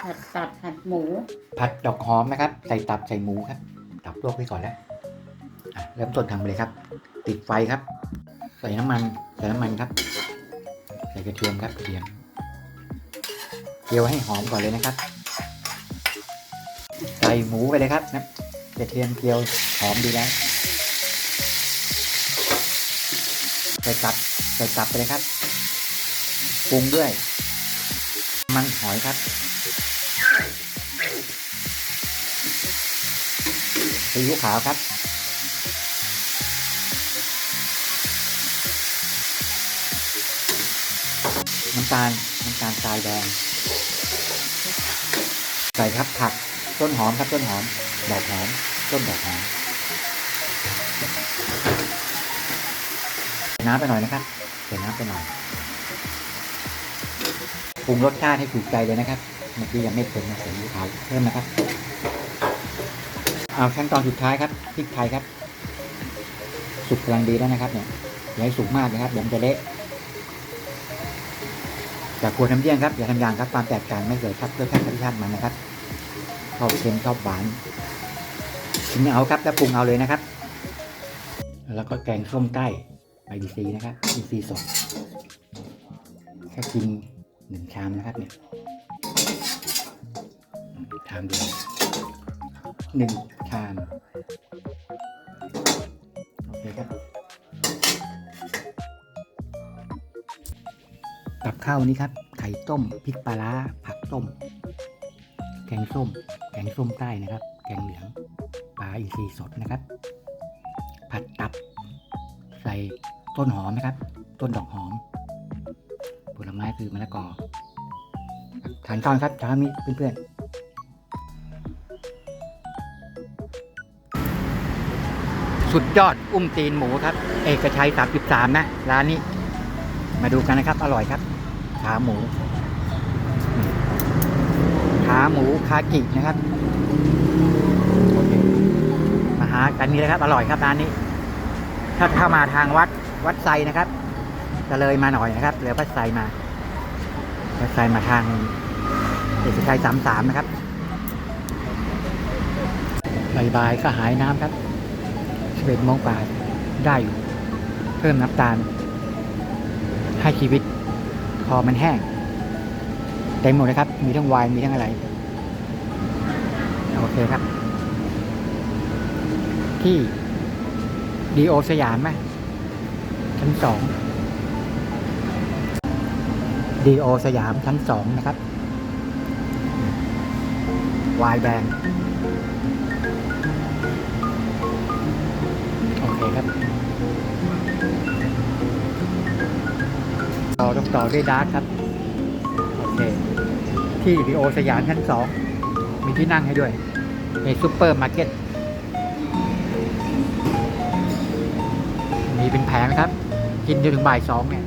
ผัดตับผัดหมู ผัดดอกหอมนะครับ ใส่ตับใส่หมูครับ ตับลวกไว้ก่อนแล้วเริ่มต้นทำเลยครับ ติดไฟครับ ใส่น้ำมันใส่น้ำมันครับ ใส่กระเทียมครับกระเทียมเจียวให้หอมก่อนเลยนะครับ ใส่หมูไปเลยครับนะกระเทียมเจียวหอมดีแล้วใส่ตับใส่ตับไปเลยครับปรุงด้วย มันหอยครับ ซีอิ๊วขาวครับ น้ำตาลน้ำตาลทรายแดง ใส่ครับผักต้นหอมครับต้นหอมดอกหอมต้นดอกหอมน้ำไปหน่อยนะครับใส่น้ำไปหน่อยปรุงรสชาติให้ถูกใจเลยนะครับเมื่อกี้ยังไม่เค็มนะใส่ซีอิ๊วขาวเพิ่มนะครับ เอาขั้นตอนสุดท้ายครับพริกไทยครับ สุกกำลังดีแล้วนะครับเนี่ยอย่าให้สุกมากนะครับเดี๋ยวมันจะเละอย่าควรทำเยี่ยงครับอย่าทำยางครับความแตกต่างไม่เกิดครับเพื่อแค่รสชาติมันนะครับชอบเค็มชอบหวานกินเอาครับแล้วปรุงเอาเลยนะครับ แล้วก็แกงส้มใต้ใบดีซีนะครับดีซีสดแค่กินหนึ่งชามนะครับเนี่ยชามเดียวหนึ่ง ชามโอเคครับกับข้าววันนี้ครับ ไข่ต้มพริกปลาร้าผักต้ม แกงส้ม แกงส้มใต้นะครับ แกงเหลืองปลาอินทรีสดนะครับ ผัดตับ ใส่ต้นหอมนะครับ ต้นดอกหอม ผลไม้คือมะละกอทานข้าวครับเช้านี้เพื่อนๆ สุดยอดอุ้มตีนหมูครับ เอกชัย 33 นะ ร้านนี้ มาดูกันนะครับ อร่อยครับ ขาหมู ขาหมูคากินะครับ มาหากันนี้เลยครับ อร่อยครับร้านนี้ ถ้าเข้ามาทางวัดวัดไซนะครับ จะเลยมาหน่อยนะครับเลยวัดไซมาวัดไซมาทางเอกชัย 33 นะครับบ่ายก็หายน้ำครับ สิบเอ็ดโมงกว่าได้อยู่ เพิ่มน้ำตาล ให้ชีวิต คอมันแห้งเต็มหมดเลยครับ มีทั้งวน์มีทั้งอะไร โอเคครับ ที่ดีโอสยามไหมชั้นสองดีโอสยามชั้นสองนะครับวายแบนโต่อต้องต่อด้วยดาร์กครับ โอเค ที่ดีโอสยามชั้นสองมีที่นั่งให้ด้วย ในซูเปอร์มาร์เก็ต มีเป็นแผงครับ กินจนถึงบ่ายสองเนี่ย